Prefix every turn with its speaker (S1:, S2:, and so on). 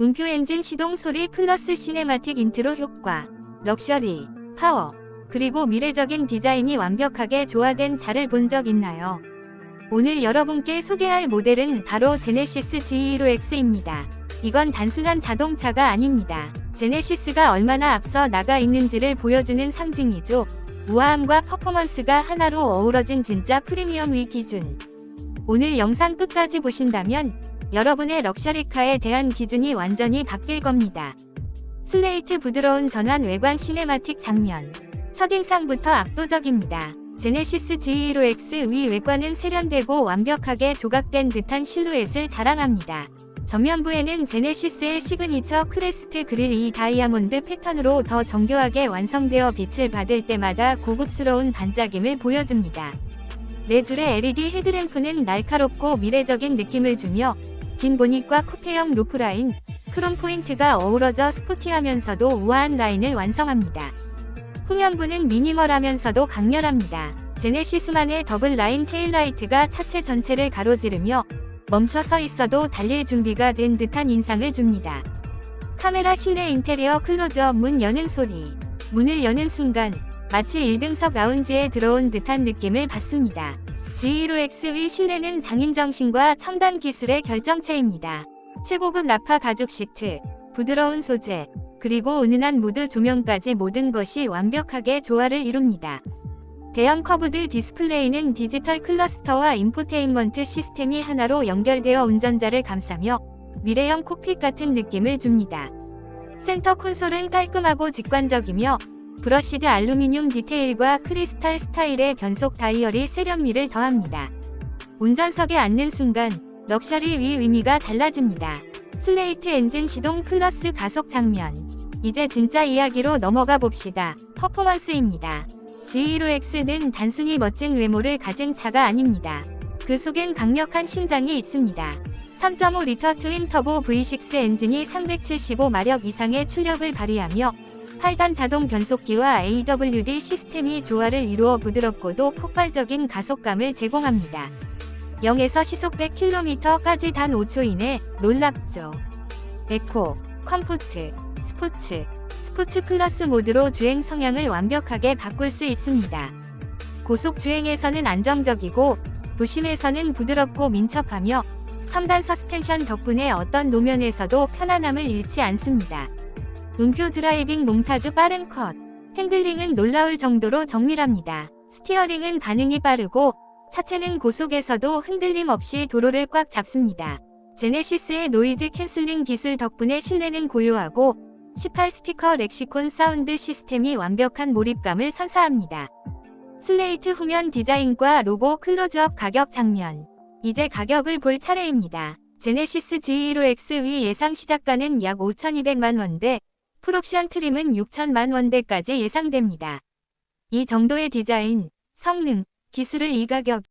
S1: 음표 엔진 시동 소리 플러스 시네마틱 인트로 효과, 럭셔리, 파워, 그리고 미래적인 디자인이 완벽하게 조화된 차를 본 적 있나요? 오늘 여러분께 소개할 모델은 바로 제네시스 G1X입니다. 이건 단순한 자동차가 아닙니다. 제네시스가 얼마나 앞서 나가 있는지를 보여주는 상징이죠. 우아함과 퍼포먼스가 하나로 어우러진 진짜 프리미엄의 기준. 오늘 영상 끝까지 보신다면 여러분의 럭셔리카에 대한 기준이 완전히 바뀔 겁니다. 슬레이트 부드러운 전환 외관 시네마틱 장면. 첫인상부터 압도적입니다. 제네시스 G1X 위 외관은 세련되고 완벽하게 조각된 듯한 실루엣을 자랑합니다. 전면부에는 제네시스의 시그니처 크레스트 그릴 이 다이아몬드 패턴으로 더 정교하게 완성되어 빛을 받을 때마다 고급스러운 반짝임을 보여줍니다. 네 줄의 LED 헤드램프는 날카롭고 미래적인 느낌을 주며 긴 보닛과 쿠페형 루프라인, 크롬 포인트가 어우러져 스포티하면서도 우아한 라인을 완성합니다. 후면부는 미니멀하면서도 강렬합니다. 제네시스만의 더블 라인 테일라이트가 차체 전체를 가로지르며 멈춰 서 있어도 달릴 준비가 된 듯한 인상을 줍니다. 카메라 실내 인테리어 클로즈업 문 여는 소리. 문을 여는 순간 마치 1등석 라운지에 들어온 듯한 느낌을 받습니다. G1X의 실내는 장인 정신과 첨단 기술의 결정체입니다. 최고급 나파 가죽 시트, 부드러운 소재, 그리고 은은한 무드 조명까지 모든 것이 완벽하게 조화를 이룹니다. 대형 커브드 디스플레이는 디지털 클러스터와 인포테인먼트 시스템이 하나로 연결되어 운전자를 감싸며 미래형 콕핏 같은 느낌을 줍니다. 센터 콘솔은 깔끔하고 직관적이며 브러시드 알루미늄 디테일과 크리스탈 스타일의 변속 다이얼이 세련미를 더합니다. 운전석에 앉는 순간 럭셔리 위 의미가 달라집니다. 슬레이트 엔진 시동 플러스 가속 장면. 이제 진짜 이야기로 넘어가 봅시다. 퍼포먼스입니다. G1X는 단순히 멋진 외모를 가진 차가 아닙니다. 그 속엔 강력한 심장이 있습니다. 3.5리터 트윈 터보 V6 엔진이 375마력 이상의 출력을 발휘하며 8단 자동 변속기와 AWD 시스템이 조화를 이루어 부드럽고도 폭발적인 가속감을 제공합니다. 0에서 시속 100km까지 단 5초 이내 놀랍죠. 에코, 컴포트, 스포츠, 스포츠 플러스 모드로 주행 성향을 완벽하게 바꿀 수 있습니다. 고속 주행에서는 안정적이고 도심에서는 부드럽고 민첩하며 첨단 서스펜션 덕분에 어떤 노면에서도 편안함을 잃지 않습니다. 음표 드라이빙 몽타주 빠른 컷. 핸들링은 놀라울 정도로 정밀합니다. 스티어링은 반응이 빠르고 차체는 고속에서도 흔들림 없이 도로를 꽉 잡습니다. 제네시스의 노이즈 캔슬링 기술 덕분에 실내는 고요하고 18스피커 렉시콘 사운드 시스템이 완벽한 몰입감을 선사합니다. 슬레이트 후면 디자인과 로고 클로즈업 가격 장면. 이제 가격을 볼 차례입니다. 제네시스 G1X 위 예상 시작가는 약 5,200만 원대, 풀옵션 트림은 6천만 원대까지 예상됩니다. 이 정도의 디자인, 성능, 기술을 이 가격